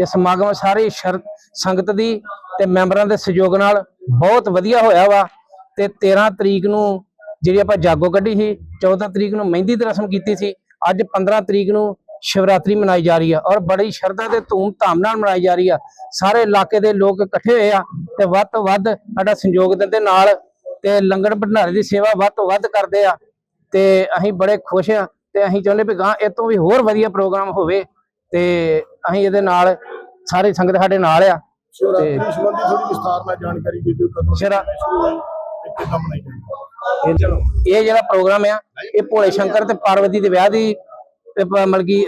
ਇਹ ਸਮਾਗਮ ਸਾਰੀ ਸ਼ਰ- ਸੰਗਤ ਦੀ ਤੇ ਮੈਂਬਰਾਂ ਦੇ ਸਹਿਯੋਗ ਨਾਲ ਬਹੁਤ ਵਧੀਆ ਹੋਇਆ ਵਾ ਤੇ 13 ਤਰੀਕ ਨੂੰ ਜਿਹੜੀ ਆਪਾਂ ਜਾਗੋ ਕੱਢੀ ਸੀ 14 ਤਰੀਕ ਨੂੰ ਮਹਿੰਦੀ ਦੀ ਰਸਮ ਕੀਤੀ ਸੀ, ਅੱਜ 15 ਤਰੀਕ ਨੂੰ ਸ਼ਿਵਰਾਤਰੀ ਮਨਾਈ ਜਾ ਰਹੀ ਆ ਔਰ ਬੜੀ ਸ਼ਰਧਾ ਤੇ ਧੂਮ ਧਾਮ ਨਾਲ ਮਨਾਈ ਜਾ ਰਹੀ ਆ। ਸਾਰੇ ਇਲਾਕੇ ਦੇ ਲੋਕ ਇਕੱਠੇ ਹੋਏ ਆ ਤੇ ਵੱਧ ਤੋਂ ਵੱਧ ਸਾਡਾ ਸੰਯੋਗ ਦਿੰਦੇ ਨਾਲ ਤੇ ਲੰਗਰ ਭੰਡਾਰੇ ਦੀ ਸੇਵਾ ਵੱਧ ਤੋਂ ਵੱਧ ਕਰਦੇ ਆ ਤੇ ਅਸੀਂ ਬੜੇ ਖੁਸ਼ ਆ ਤੇ ਅਸੀਂ ਚਾਹੁੰਦੇ ਵੀ ਗਾਂ ਇਹ ਤੋਂ ਵੀ ਹੋਰ ਵਧੀਆ ਪ੍ਰੋਗਰਾਮ ਹੋਵੇ ਤੇ ਅਸੀਂ ਇਹਦੇ ਨਾਲ ਸਾਰੀ ਸੰਗਤ ਸਾਡੇ ਨਾਲ ਆ। ਸ਼ਿਵਰਾਤਰੀ ਸੰਬੰਧੀ ਥੋੜੀ ਵਿਸਥਾਰ ਨਾਲ ਜਾਣਕਾਰੀ ਦੇ ਦਿਓ ਕਦੋਂ ਸ਼ਿਵਰਾ- ਸ਼ੁਰੂ ਹੋਈ ਤੇ ਇਹ ਇਹ ਜਿਹੜਾ ਪ੍ਰੋਗਰਾਮ ਆ ਇਹ ਭੋਲੇ ਸ਼ੰਕਰ ਤੇ ਪਾਰਵਤੀ ਦੇ ਵਿਆਹ ਦੀ ਮਤਲਬ ਕਿ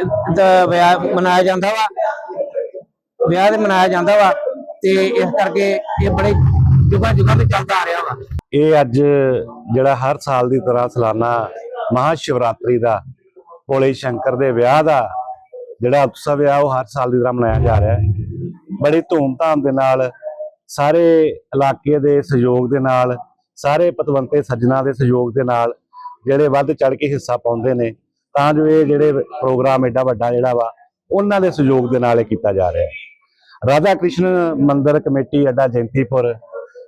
ਵਿਆਹ ਮਨਾਇਆ ਜਾਂਦਾ ਵਾ। ਵਿਆਹ ਦੇ ਮਨਾਇਆ ਜਾਂਦਾ ਵਾ ਤੇ ਇਸ ਕਰਕੇ ਇਹ ਬੜੇ ਜੁਗਾਂ ਜੁਗਾਂ ਤੇ ਚੱਲਦਾ ਆ ਰਿਹਾ ਵਾ। ਇਹ ਅੱਜ ਜਿਹੜਾ ਹਰ ਸਾਲ ਦੀ ਤਰ੍ਹਾਂ ਸਾਲਾਨਾ ਮਹਾ ਸ਼ਿਵਰਾਤਰੀ ਦਾ ਭੋਲੇ ਸ਼ੰਕਰ ਦੇ ਵਿਆਹ ਦਾ ਜਿਹੜਾ ਉਤਸਵ ਆ, ਉਹ ਹਰ ਸਾਲ ਦੀ ਤਰ੍ਹਾਂ ਮਨਾਇਆ ਜਾ ਰਿਹਾ ਹੈ। ਬੜੀ ਧੂਮ-ਧਾਮ ਦੇ ਨਾਲ ਸਾਰੇ ਇਲਾਕੇ ਦੇ ਸਹਿਯੋਗ ਦੇ ਨਾਲ, ਸਾਰੇ ਪਤਵੰਤੇ ਸੱਜਣਾ ਦੇ ਸਹਿਯੋਗ ਦੇ ਨਾਲ ਜਿਹੜੇ ਵੱਧ ਚੜ ਕੇ ਹਿੱਸਾ ਪਾਉਂਦੇ ਨੇ, ਤਾਂ ਜੋ ਇਹ ਜਿਹੜੇ ਪ੍ਰੋਗਰਾਮ ਐਡਾ ਵੱਡਾ ਜਿਹੜਾ ਵਾ, ਉਹਨਾਂ ਦੇ ਸਹਿਯੋਗ ਦੇ ਨਾਲ ਇਹ ਕੀਤਾ ਜਾ ਰਿਹਾ ਹੈ। ਰਾਧਾ ਕ੍ਰਿਸ਼ਨ ਮੰਦਿਰ ਕਮੇਟੀ ਅੱਡਾ ਜੈਂਤੀਪੁਰ,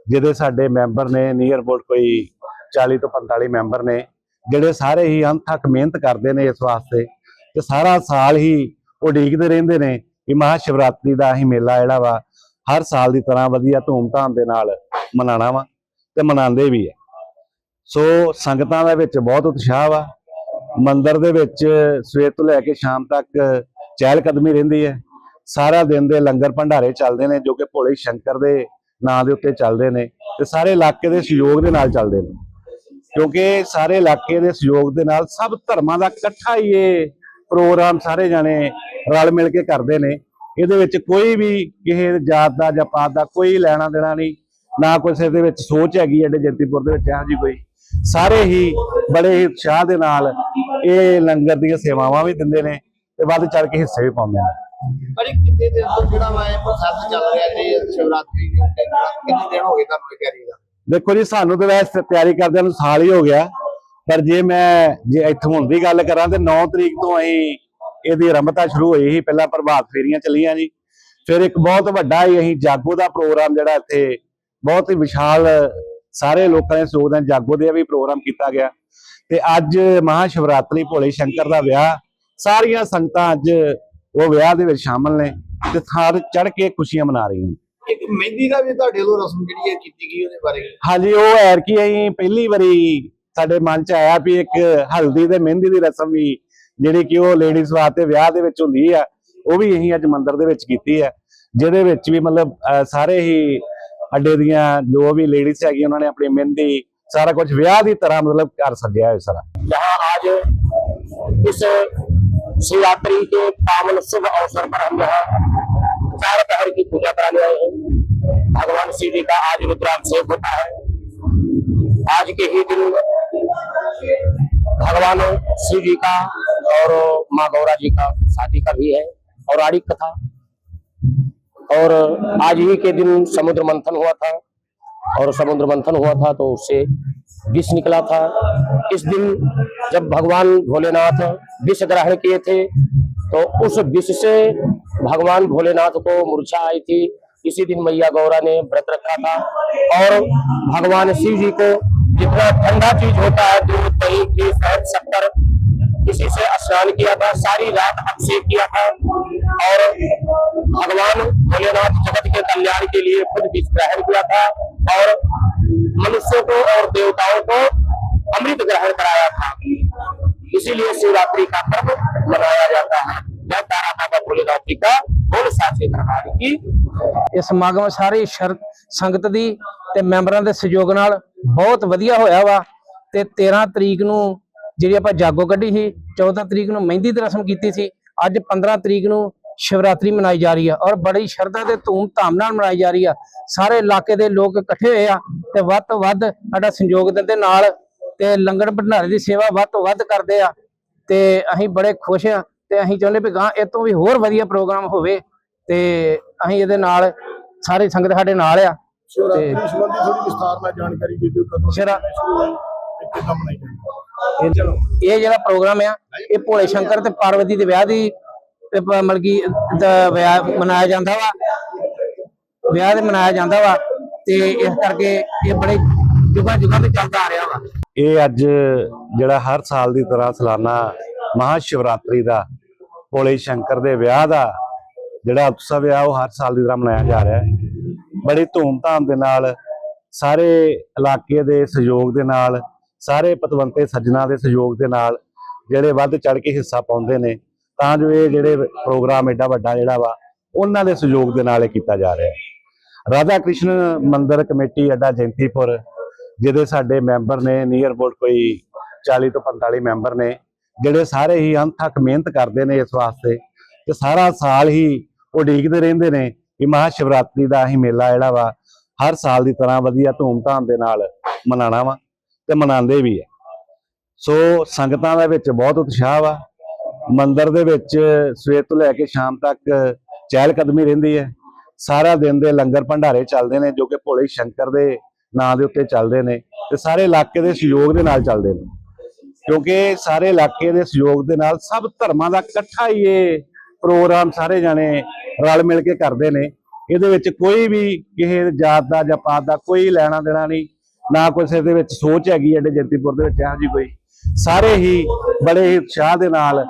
ਜਿਹਦੇ ਸਾਡੇ ਮੈਂਬਰ ਨੇ, ਨੀਅਰ ਅਬਾਊਟ ਕੋਈ 40 ਤੋਂ 45 ਮੈਂਬਰ ਨੇ, ਜਿਹੜੇ ਸਾਰੇ ਹੀ ਅੰਥਕ ਮਿਹਨਤ ਕਰਦੇ ਨੇ ਇਸ ਵਾਸਤੇ, ਤੇ ਸਾਰਾ ਸਾਲ ਹੀ ਉਡੀਕਦੇ ਰਹਿੰਦੇ ਨੇ ਕਿ ਮਹਾ ਸ਼ਿਵਰਾਤਰੀ ਦਾ ਹੀ ਮੇਲਾ ਜਿਹੜਾ ਵਾ, ਹਰ ਸਾਲ ਦੀ ਤਰ੍ਹਾਂ ਵਧੀਆ ਧੂਮ-ਧਾਮ ਦੇ ਨਾਲ ਮਨਾਣਾ ਵਾ ਤੇ ਮਨਾਉਂਦੇ ਵੀ ਆ। ਸੋ ਸੰਗਤਾਂ ਦੇ ਵਿੱਚ ਬਹੁਤ ਉਤਸ਼ਾਹ ਵਾ। ਮੰਦਿਰ ਦੇ ਵਿੱਚ ਸਵੇਰ ਤੋਂ ਲੈ ਕੇ ਸ਼ਾਮ ਤੱਕ ਚਹਿਲ ਕਦਮੀ ਰਹਿੰਦੀ ਹੈ। ਸਾਰਾ ਦਿਨ ਦੇ ਲੰਗਰ ਭੰਡਾਰੇ ਚੱਲਦੇ ਨੇ ਜੋ ਕਿ ਭੋਲੇ ਸ਼ੰਕਰ ਦੇ ਨਾਂ ਦੇ ਉੱਤੇ ਚੱਲਦੇ ਨੇ ਤੇ ਸਾਰੇ ਇਲਾਕੇ ਦੇ ਸਹਿਯੋਗ ਦੇ ਨਾਲ ਚੱਲਦੇ ਨੇ। ਕਿਉਂਕਿ ਸਾਰੇ ਇਲਾਕੇ ਦੇ ਸਹਿਯੋਗ ਦੇ ਨਾਲ ਸਭ ਧਰਮਾਂ ਦਾ ਇਕੱਠਾ ਹੀ ਇਹ ਪ੍ਰੋਗਰਾਮ ਸਾਰੇ ਜਾਣੇ ਰਲ ਮਿਲ ਕੇ ਕਰਦੇ ਨੇ। ਇਹਦੇ ਵਿੱਚ ਕੋਈ ਵੀ ਕਿਸੇ ਜਾਤ ਦਾ ਜਾਂ ਪਾਤ ਦਾ ਕੋਈ ਲੈਣਾ ਦੇਣਾ ਨਹੀਂ ਨਾ ਕਿਸੇ ਦੇ ਵਿੱਚ ਸੋਚ ਹੈਗੀ ਐਡੇ ਜੰਤੀਪੁਰ ਦੇ ਵਿੱਚ ਇਹੋ ਜੀ ਕੋਈ। ਸਾਰੇ ਹੀ ਬੜੇ ਹੀ ਉਤਸ਼ਾਹ ਦੇ ਨਾਲ ਇਹ ਲੰਗਰ ਦੀਆਂ ਸੇਵਾਵਾਂ ਵੀ ਦਿੰਦੇ ਨੇ ਤੇ ਵੱਧ ਚੜ ਕੇ ਹਿੱਸੇ ਵੀ ਪਾਉਂਦੇ ਨੇ। ਅਰੇ ਕਿੰਨੇ ਦਿਨ ਤੋਂ ਜਿਹੜਾ ਵਾ ਇਹ ਪ੍ਰੋਸੈਸ ਚੱਲ ਰਿਹਾ ਜੀ ਸ਼ਿਵਰਾਤਰੀ ਦੇ ਉੱਤੇ ਕਿੰਨੇ ਦਿਨ ਹੋ ਗਏ ਤੁਹਾਨੂੰ ਇਹ ਤਿਆਰੀ ਦਾ? ਦੇਖੋ ਜੀ ਸਾਨੂੰ ਤਾਂ ਵੈਸੇ ਤਿਆਰੀ ਕਰਦਿਆਂ ਨੂੰ ਸਾਲ ਹੀ ਹੋ ਗਿਆ। ਪਰ ਜੇ ਮੈਂ ਜੇ ਇੱਥੋਂ ਹੁਣ ਦੀ ਗੱਲ ਕਰਾਂ ਤੇ 9 ਤਰੀਕ ਤੋਂ ਅਸੀਂ ਇਹਦੀ ਆਰੰਭਤਾ ਸ਼ੁਰੂ ਹੋਈ ਸੀ ਪਹਿਲਾਂ ਪ੍ਰਭਾਤ ਫੇਰੀਆਂ ਚੱਲੀਆਂ ਜੀ। ਫਿਰ ਇੱਕ ਬਹੁਤ ਵੱਡਾ ਹੀ ਅਸੀਂ ਜਾਗੋ ਦਾ ਪ੍ਰੋਗਰਾਮ ਜਿਹੜਾ ਇੱਥੇ ਬਹੁਤ ਹੀ ਵਿਸ਼ਾਲ ਸਾਰੇ ਲੋਕਾਂ ਦੇ ਸਹਿਯੋਗ ਨਾਲ ਜਾਗੋ ਦੇ ਵੀ ਪ੍ਰੋਗਰਾਮ ਕੀਤਾ ਗਿਆ। ਤੇ ਅੱਜ ਮਹਾ ਸ਼ਿਵਰਾਤਰੀ ਭੋਲੇ ਸ਼ੰਕਰ ਦਾ ਵਿਆਹ ਸਾਰੀਆਂ ਸੰਗਤਾਂ ਅੱਜ ਉਹ ਵਿਆਹ ਦੇ ਵਿੱਚ ਸ਼ਾਮਲ ਨੇ ਤੇ ਥਾਰ ਚੜ ਕੇ ਖੁਸ਼ੀਆਂ ਮਨਾ ਰਹੀਆਂ ਨੇ। ਇੱਕ ਮਹਿੰਦੀ ਦਾ ਵੀ ਤੁਹਾਡੇ ਵੱਲੋਂ ਰਸਮ ਜਿਹੜੀ ਹੈ ਕੀਤੀ ਗਈ ਉਹਦੇ ਬਾਰੇ? ਹਾਂਜੀ ਉਹ ਐਰ ਕੀ ਅਸੀਂ ਪਹਿਲੀ ਵਾਰੀ ਸਾਡੇ ਮਨ ਚ ਆਇਆ ਵੀ ਇੱਕ ਹਲਦੀ ਤੇ ਮਹਿੰਦੀ ਦੀ ਰਸਮ ਵੀ ਜਿਹੜੀ ਕਿ ਉਹ ਲੇਡੀਜ਼ ਵਾਸਤੇ ਵਿਆਹ ਦੇ ਵਿੱਚ ਹੁੰਦੀ ਆ ਉਹ ਵੀ ਅਸੀਂ ਅੱਜ ਮੰਦਿਰ ਦੇ ਵਿੱਚ ਕੀਤੀ ਹੈ ਜਿਹਦੇ ਵਿੱਚ ਵੀ ਮਤਲਬ ਅਹ, ਸਾਰੇ ਹੀ ਅੱਡੇ ਦੀਆਂ ਜੋ ਵੀ ਲੇਡੀਜ਼ ਹੈਗੀਆਂ ਉਹਨਾਂ ਨੇ ਆਪਣੀ ਮਹਿੰਦੀ ਸਾਰਾ ਕੁਝ ਵਿਆਹ ਦੀ ਤਰ੍ਹਾਂ ਮਤਲਬ ਘਰ ਸਜਿਆ ਹੋਇਆ ਸਾਰਾ जहाँ आज इस शिवरात्रि के पावन शुभ अवसर पर हम यहाँ चार पहर की पूजा कराने आए हैं भगवान शिव जी का आज रुद्राभिषेक होता है आज के ही दिन भगवान शिव जी का और माँ गौरा जी का शादी का भी है आड़ी कथा। और आज ही के दिन समुद्र मंथन हुआ था। और समुद्र मंथन हुआ था तो उससे विष निकला था। इस दिन जब भगवान भोलेनाथ विष ग्रहण किए थे तो उस विष से भगवान भोलेनाथ को मूर्छा आई थी। इसी दिन मैया गौरा ने व्रत रखा था। और भगवान शिव जी को जितना ठंडा चीज़ होता है दूध दही घी शहद शक्कर इसी से स्नान किया था सारी रात अभिषेक किया था और भगवान भोलेनाथ जगत के कल्याण के लिए खुद विष ग्रहण किया था और मनुष्यों को और देवताओं को अमृत ग्रहण कराया था इसीलिए शिवरात्रि का पर्व मनाया जाता है जय तारा बाबा भोलेनाथ जी का बोल साचे दरबार की ਇਹ ਸਮਾਗਮ ਸਾਰੀ ਸ਼ਰ- ਸੰਗਤ ਦੀ ਤੇ ਮੈਂਬਰਾਂ ਦੇ ਸਹਿਯੋਗ ਨਾਲ ਬਹੁਤ ਵਧੀਆ ਹੋਇਆ ਵਾ ਤੇ 13 ਤਰੀਕ ਨੂੰ ਜਿਹੜੀ ਆਪਾਂ ਜਾਗੋ ਕੱਢੀ ਸੀ 14 ਤਰੀਕ ਨੂੰ ਮਹਿੰਦੀ ਦੀ ਰਸਮ ਕੀਤੀ ਸੀ ਅੱਜ 15 ਤਰੀਕ ਨੂੰ ਸ਼ਿਵਰਾਤਰੀ ਮਨਾਈ ਜਾ ਰਹੀ ਆ ਔਰ ਬੜੀ ਸ਼ਰਧਾ ਤੇ ਧੂਮ ਧਾਮ ਨਾਲ ਮਨਾਈ ਜਾ ਰਹੀ ਆ। ਸਾਰੇ ਇਲਾਕੇ ਦੇ ਲੋਕ ਇਕੱਠੇ ਹੋਏ ਆ ਤੇ ਵੱਧ ਤੋਂ ਵੱਧ ਸਾਡਾ ਸੰਯੋਗ ਦਿੰਦੇ ਨਾਲ ਤੇ ਲੰਗਰ ਭੰਡਾਰੇ ਦੀ ਸੇਵਾ ਵੱਧ ਤੋਂ ਵੱਧ ਕਰਦੇ ਆ ਤੇ ਅਸੀਂ ਬੜੇ ਖੁਸ਼ ਆ ਤੇ ਅਸੀਂ ਚਾਹੁੰਦੇ ਵੀ ਗਾਂ ਇਹ ਤੋਂ ਵੀ ਹੋਰ ਵਧੀਆ ਪ੍ਰੋਗਰਾਮ ਹੋਵੇ ਤੇ ਅਸੀਂ ਇਹਦੇ ਨਾਲ ਸਾਰੀ ਸੰਗਤ ਸਾਡੇ ਨਾਲ ਆ। ਸ਼ਿਵਰਾਤਰੀ ਸੰਬੰਧੀ ਥੋੜੀ ਵਿਸਥਾਰ ਨਾਲ ਜਾਣਕਾਰੀ ਦੇ ਦਿਓ ਕਦੋਂ ਸ਼ਿਵਰਾ- ਸ਼ੁਰੂ ਹੋਈ। ਤੇ ਕਿੱਦਾਂ ਮਨਾਈ ਜਾਂਦੀ ਇਹ ਜਿਹੜਾ ਪ੍ਰੋਗਰਾਮ ਆ, ਇਹ ਭੋਲੇ ਸ਼ੰਕਰ ਤੇ ਪਾਰਵਤੀ ਦੇ ਵਿਆਹ ਦੀ ਮਤਲਬ ਕਿ ਵਿਆਹ ਮਨਾਇਆ ਜਾਂਦਾ ਵਾ। ਵਿਆਹ ਤੇ ਮਨਾਇਆ ਜਾਂਦਾ ਵਾ, ਤੇ ਇਸ ਕਰਕੇ ਇਹ ਬੜੇ ਜੁਗਾਂ ਜੁਗਾਂ ਤੋਂ ਚੱਲਦਾ ਆ ਰਿਹਾ ਵਾ। ਇਹ ਅੱਜ ਜਿਹੜਾ ਹਰ ਸਾਲ ਦੀ ਤਰ੍ਹਾਂ ਸਾਲਾਨਾ ਮਹਾ ਸ਼ਿਵਰਾਤਰੀ ਦਾ, ਭੋਲੇ ਸ਼ੰਕਰ ਦੇ ਵਿਆਹ ਦਾ ਜਿਹੜਾ ਉਤਸਵ ਆ, ਉਹ ਹਰ ਸਾਲ ਦੀ ਤਰ੍ਹਾਂ ਮਨਾਇਆ ਜਾ ਰਿਹਾ ਹੈ। ਬੜੀ ਧੂਮਧਾਮ ਦੇ ਨਾਲ ਸਾਰੇ ਇਲਾਕੇ ਦੇ ਸਹਿਯੋਗ ਦੇ ਨਾਲ ਸਾਰੇ ਪਤਵੰਤੇ ਸੱਜਣਾ ਦੇ ਸਹਿਯੋਗ ਦੇ ਨਾਲ ਜਿਹੜੇ ਵੱਧ ਚੜ ਕੇ ਹਿੱਸਾ ਪਾਉਂਦੇ ਨੇ, ਤਾਂ ਜੋ ਇਹ ਜਿਹੜੇ ਪ੍ਰੋਗਰਾਮ ਐਡਾ ਵੱਡਾ ਜਿਹੜਾ ਵਾ, ਉਹਨਾਂ ਦੇ ਸਹਿਯੋਗ ਦੇ ਨਾਲ ਇਹ ਕੀਤਾ ਜਾ ਰਿਹਾ ਹੈ। ਰਾਧਾ ਕ੍ਰਿਸ਼ਨ ਮੰਦਿਰ ਕਮੇਟੀ ਅੱਡਾ ਜੈਂਤੀਪੁਰ, ਜਿਹਦੇ ਸਾਡੇ ਮੈਂਬਰ ਨੇ ਨੀਅਰ ਅਬਾਊਟ ਕੋਈ 40 ਤੋਂ 45 ਮੈਂਬਰ ਨੇ, ਜਿਹੜੇ ਸਾਰੇ ਹੀ ਅੰਥਕ ਮਿਹਨਤ ਕਰਦੇ ਨੇ ਇਸ ਵਾਸਤੇ, ਤੇ ਸਾਰਾ ਸਾਲ ਹੀ ਉਡੀਕਦੇ ਰਹਿੰਦੇ ਨੇ ਕਿ ਮਹਾ ਸ਼ਿਵਰਾਤਰੀ ਦਾ ਹੀ ਮੇਲਾ ਜਿਹੜਾ ਵਾ, ਹਰ ਸਾਲ ਦੀ ਤਰ੍ਹਾਂ ਵਧੀਆ ਧੂਮਧਾਮ ਦੇ ਨਾਲ ਮਨਾਣਾ ਵਾ। ਤੇ ਮਨਾਉਂਦੇ ਵੀ ਹੈ। ਸੋ ਸੰਗਤਾਂ ਦੇ ਵਿੱਚ ਬਹੁਤ ਉਤਸ਼ਾਹ ਵਾ। ਮੰਦਰ ਦੇ ਵਿੱਚ ਸਵੇਰ ਤੋਂ ਲੈ ਕੇ ਸ਼ਾਮ ਤੱਕ ਚਹਿਲ ਕਦਮੀ ਰਹਿੰਦੀ ਹੈ। ਸਾਰਾ ਦਿਨ ਦੇ ਲੰਗਰ ਭੰਡਾਰੇ ਚੱਲਦੇ ਨੇ, ਜੋ ਕਿ ਭੋਲੇ ਸ਼ੰਕਰ ਦੇ ਨਾਂ ਦੇ ਉੱਤੇ ਚੱਲਦੇ ਨੇ ਤੇ ਸਾਰੇ ਇਲਾਕੇ ਦੇ ਸਹਿਯੋਗ ਦੇ ਨਾਲ ਚੱਲਦੇ ਨੇ। ਕਿਉਂਕਿ ਸਾਰੇ ਇਲਾਕੇ ਦੇ ਸਹਿਯੋਗ ਦੇ ਨਾਲ ਸਭ ਧਰਮਾਂ ਦਾ ਇਕੱਠਾ ਹੀ ਇਹ ਪ੍ਰੋਗਰਾਮ ਸਾਰੇ ਜਾਣੇ ਰਲ ਮਿਲ ਕੇ ਕਰਦੇ ਨੇ। ਇਹਦੇ ਵਿੱਚ ਕੋਈ ਵੀ ਕਿਸੇ ਜਾਤ ਦਾ ਜਾਂ ਪਾਤ ਦਾ ਕੋਈ ਲੈਣਾ ਦੇਣਾ ਨਹੀਂ। ਨਾ ਕਿਸੇ ਦੇ ਵਿੱਚ ਸੋਚ ਹੈਗੀ ਐਡੇ ਜੰਤੀਪੁਰ ਦੇ ਵਿੱਚ ਇਹੋ ਜੀ ਕੋਈ। ਸਾਰੇ ਹੀ ਬੜੇ ਹੀ ਉਤਸ਼ਾਹ ਦੇ ਨਾਲ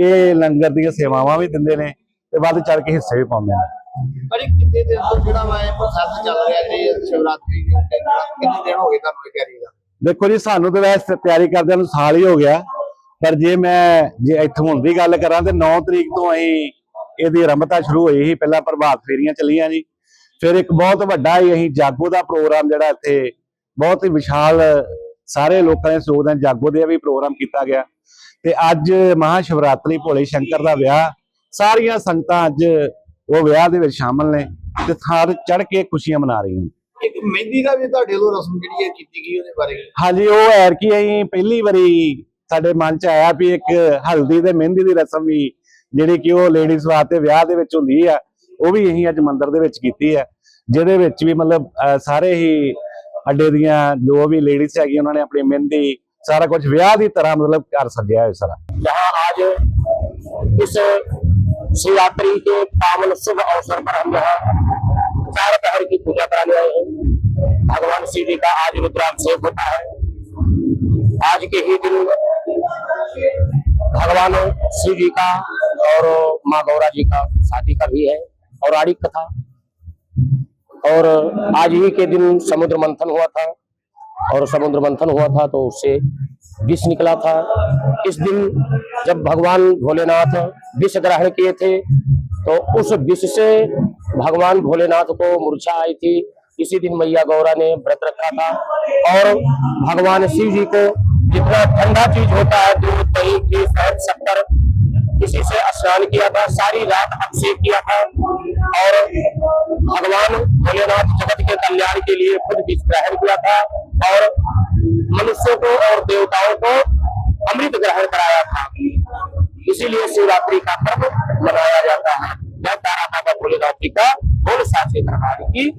ਇਹ ਲੰਗਰ ਦੀਆਂ ਸੇਵਾਵਾਂ ਵੀ ਦਿੰਦੇ ਨੇ ਤੇ ਵੱਧ ਚੜ ਕੇ ਹਿੱਸੇ ਵੀ ਪਾਉਂਦੇ ਨੇ। ਪਰ ਇਹ ਕਿੰਨੇ ਦਿਨ ਤੋਂ ਜਿਹੜਾ ਵਾ ਇਹ ਪ੍ਰੋਸੈਸ ਚੱਲ ਰਿਹਾ ਜੀ ਸ਼ਿਵਰਾਤਰੀ ਦੇ ਉੱਤੇ ਕਿੰਨੇ ਦਿਨ ਹੋ ਗਏ ਤੁਹਾਨੂੰ ਇਹ ਤਿਆਰੀ ਦਾ? ਦੇਖੋ ਜੀ ਸਾਨੂੰ ਤਾਂ ਵੈਸੇ ਤਿਆਰੀ ਕਰਦਿਆਂ ਨੂੰ ਸਾਲ ਹੀ ਹੋ ਗਿਆ ਪਰ ਜੇ ਮੈਂ ਜੇ ਇੱਥੋਂ ਹੁਣ ਦੀ ਗੱਲ ਕਰਾਂ ਤੇ 9 ਤਰੀਕ ਤੋਂ ਅਸੀਂ ਇਹਦੀ ਆਰੰਭਤਾ ਸ਼ੁਰੂ ਹੋਈ ਸੀ ਪਹਿਲਾਂ ਪ੍ਰਭਾਤ ਫੇਰੀਆਂ ਚੱਲੀਆਂ ਜੀ। ਫਿਰ ਇੱਕ ਬਹੁਤ ਵੱਡਾ ਹੀ ਅਸੀਂ ਜਾਗੋ ਦਾ ਪ੍ਰੋਗਰਾਮ ਜਿਹੜਾ ਇੱਥੇ ਬਹੁਤ ਹੀ ਵਿਸ਼ਾਲ ਸਾਰੇ ਲੋਕਾਂ ਦੇ ਸਹਿਯੋਗ ਨਾਲ ਜਾਗੋ ਦੇ ਵੀ ਪ੍ਰੋਗਰਾਮ ਕੀਤਾ ਗਿਆ। ਤੇ ਅੱਜ ਮਹਾ ਸ਼ਿਵਰਾਤਰੀ ਭੋਲੇ ਸ਼ੰਕਰ ਦਾ ਵਿਆਹ ਸਾਰੀਆਂ ਸੰਗਤਾਂ ਅੱਜ ਉਹ ਵਿਆਹ ਦੇ ਵਿੱਚ ਸ਼ਾਮਲ ਨੇ ਤੇ ਥਾਰ ਚੜ ਕੇ ਖੁਸ਼ੀਆਂ ਮਨਾ ਰਹੀਆਂ ਇੱਕ ਮਹਿੰਦੀ ਦਾ ਵੀ ਤੁਹਾਡੇ ਵੱਲੋਂ ਰਸਮ ਜਿਹੜੀ ਹੈ ਕੀਤੀ ਗਈ ਉਹਦੇ ਬਾਰੇ। ਹਾਂਜੀ ਉਹ ਐਰ ਕੀ ਅਸੀਂ ਪਹਿਲੀ ਵਾਰੀ ਸਾਡੇ ਮਨ ਚ ਆਇਆ ਵੀ ਇੱਕ ਹਲਦੀ ਤੇ ਮਹਿੰਦੀ ਦੀ ਰਸਮ ਵੀ ਜਿਹੜੀ ਕਿ ਉਹ ਲੇਡੀਜ਼ ਵਾਸਤੇ ਵਿਆਹ ਦੇ ਵਿੱਚ ਹੁੰਦੀ ਆ ਉਹ ਵੀ ਅਸੀਂ ਅੱਜ ਮੰਦਿਰ ਦੇ ਵਿੱਚ ਕੀਤੀ ਹੈ ਜਿਹਦੇ ਵਿੱਚ ਵੀ ਮਤਲਬ ਸਾਰੇ ਹੀ ਅੱਡੇ ਦੀਆਂ ਜੋ ਵੀ ਲੇਡੀਜ਼ ਹੈਗੀ ਉਹਨਾਂ ਨੇ ਆਪਣੀ ਮਹਿੰਦੀ ਸਾਰਾ ਕੁਝ ਵਿਆਹ ਦੀ ਤਰ੍ਹਾਂ ਮਤਲਬ ਘਰ ਸਜਿਆ ਹੋਇਆ ਸਾਰਾ जहाँ आज इस शिवरात्रि के पावन शुभ अवसर पर हम यहाँ चार पहर की पूजा कराने आए हैं भगवान शिव जी का आज रुद्राभिषेक होता है आज के ही दिन भगवान शिव जी का और माँ गौरा जी का शादी का भी है और आड़ी कथा और आज ही के दिन समुद्र मंथन हुआ था। और समुद्र मंथन हुआ था तो उससे विष निकला था। इस दिन जब भगवान भोलेनाथ विष ग्रहण किए थे तो उस विष से भगवान भोलेनाथ को मूर्छा आई थी। इसी दिन मैया गौरा ने व्रत रखा था और भगवान शिव जी को जितना ठंडा चीज़ होता है, दूध, दही, घी, शहद, शक्कर, इसी से स्नान किया था, सारी रात अभिषेक किया था। और भगवान भोलेनाथ जगत के कल्याण के लिए खुद विष ग्रहण किया था और मनुष्यों को और देवताओं को अमृत ग्रहण कराया था इसीलिए शिवरात्रि का पर्व मनाया जाता है जय तारा बाबा भोलेनाथ जी का बोल साचे दरबार की